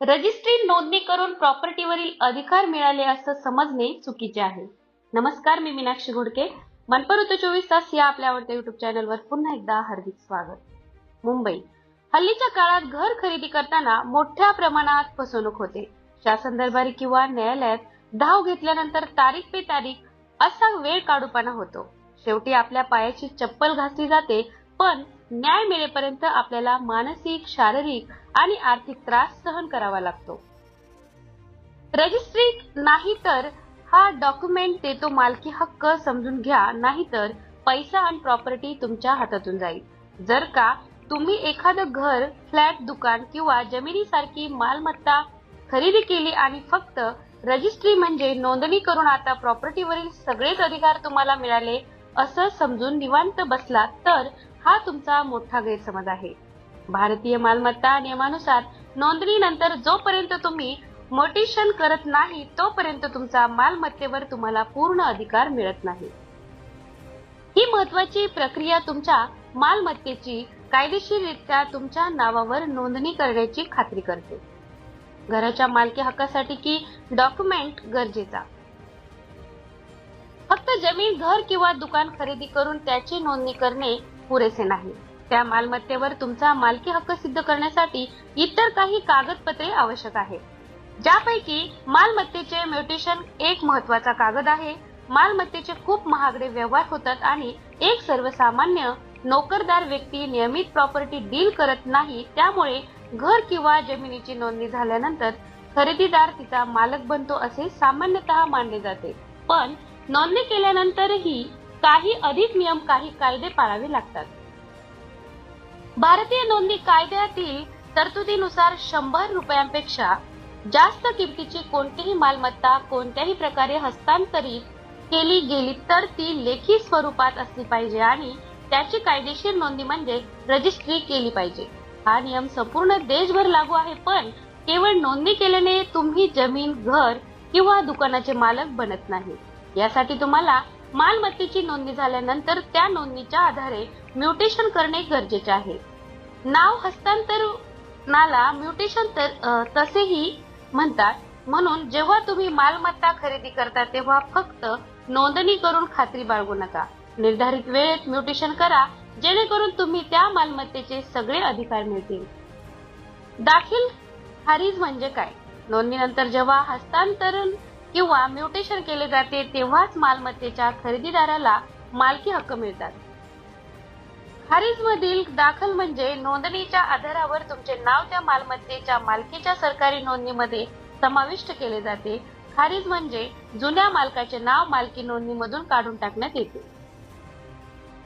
Registry नोंदणी करून प्रॉपर्टीवरील अधिकार मिळाले असं समजणे चुकीचे आहे. नमस्कार मी मीनाक्षी घोडके. मनपर ऋतू चोवीस तास या आपल्या आवडत्या युट्यूब चॅनलवर पुन्हा एकदा हार्दिक स्वागत. मुंबई. हल्लीच्या काळात घर खरेदी करताना मोठ्या प्रमाणात फसवणूक होते. शासन दरबारी किंवा न्यायालयात धाव घेतल्यानंतर तारीख पे तारीख असा वेळ काढूपाना होतो. शेवटी आपल्या पायाची चप्पल घासली जाते पण न्याय मिळेपर्यंत आपल्याला मानसिक शारीरिक आणि आर्थिक त्रास सहन करावा लागतो. रजिस्ट्री नाही तर हा डॉक्युमेंट देतो मालकी हक्क समजून घ्या नाहीतर पैसा आणि प्रॉपर्टी तुमच्या हातातून जाईल. जर का तुम्ही एखादं घर फ्लॅट दुकान किंवा जमिनीसारखी मालमत्ता खरेदी केली आणि फक्त रजिस्ट्री म्हणजे नोंदणी करून आता प्रॉपर्टीवरील सगळेच अधिकार तुम्हाला मिळाले असं समजून निवांत बसला तर हा तुमचा मोठा गैरसमज आहे. भारतीय मालमत्ता नियमानुसार नोंदणीनंतर जोपर्यंत तुम्ही मोटिशन करत नाही तोपर्यंत तुमचा मालमत्तेवर तुम्हाला पूर्ण अधिकार मिळत नाही. ही महत्वाची प्रक्रिया तुमच्या मालमत्तेची कायदेशीररित्या तुमच्या नावावर नोंदणी करण्याची खात्री करते. घराच्या मालकी हक्कासाठी की डॉक्युमेंट गरजेचा? फक्त जमीन घर किंवा दुकान खरेदी करून त्याची नोंदणी करणे पुरेसे नाही. त्या मालमत्तेवर तुमचा मालकी हक्क सिद्ध करण्यासाठी इतर काही कागदपत्रे आवश्यक आहे ज्यापैकी मालमत्तेचे म्युटेशन एक महत्त्वाचा कागद आहे. मालमत्तेचे खूप महागडे व्यवहार होतात आणि एक सर्वसामान्य नोकरदार व्यक्ती नियमित प्रॉपर्टी डील करत नाही त्यामुळे घर किंवा जमिनीची नोंदणी झाल्यानंतर खरेदीदार तिचा मालक बनतो असे सामान्यतः मानले जाते. पण नोंदणी केल्यानंतरही काही अधिक नियम काही कायदे पाळावे लागतात. भारतीय नोंदणी कायद्यातील तरतुदीनुसार शंभर रुपयांपेक्षा जास्त किमतीची कोणतीही मालमत्ता कोणत्याही प्रकारे हस्तांतरित केली गेली तर ती लेखी स्वरूपात असली पाहिजे आणि त्याची कायदेशीर नोंदणी म्हणजे रजिस्ट्री केली पाहिजे. हा नियम संपूर्ण देशभर लागू आहे पण केवळ नोंदणी केल्याने तुम्ही जमीन घर किंवा दुकानाचे मालक बनत नाही. यासाठी तुम्हाला मालमत्तेची नोंदणी झाल्यानंतर त्या नोंदणीच्या आधारे म्युटेशन करणे गरजेचे आहे. नाव हस्तांतरणाला म्युटेशन तर तसेही म्हणतात. म्हणून जेव्हा तुम्ही मालमत्ता खरेदी करता तेव्हा फक्त नोंदणी करून खात्री बाळगू नका. निर्धारित वेळेत म्युटेशन करा जेणेकरून तुम्ही त्या मालमत्तेचे सगळे अधिकार मिळतील. दाखील खारीज म्हणजे काय? नोंदणीनंतर जेव्हा हस्तांतरण किंवा म्युटेशन केले जाते तेव्हाच मालमत्तेच्या खरेदीदाराला मालकी हक्क मिळतात. खारीज मधील दाखल म्हणजे नोंदणीच्या आधारावर तुमचे नाव त्या मालमत्तेच्या मालकीच्या सरकारी नोंदणीमध्ये समाविष्ट केले जाते. खारीज म्हणजे जुन्या मालकाचे नाव मालकी नोंदणीमधून काढून टाकण्यात येते.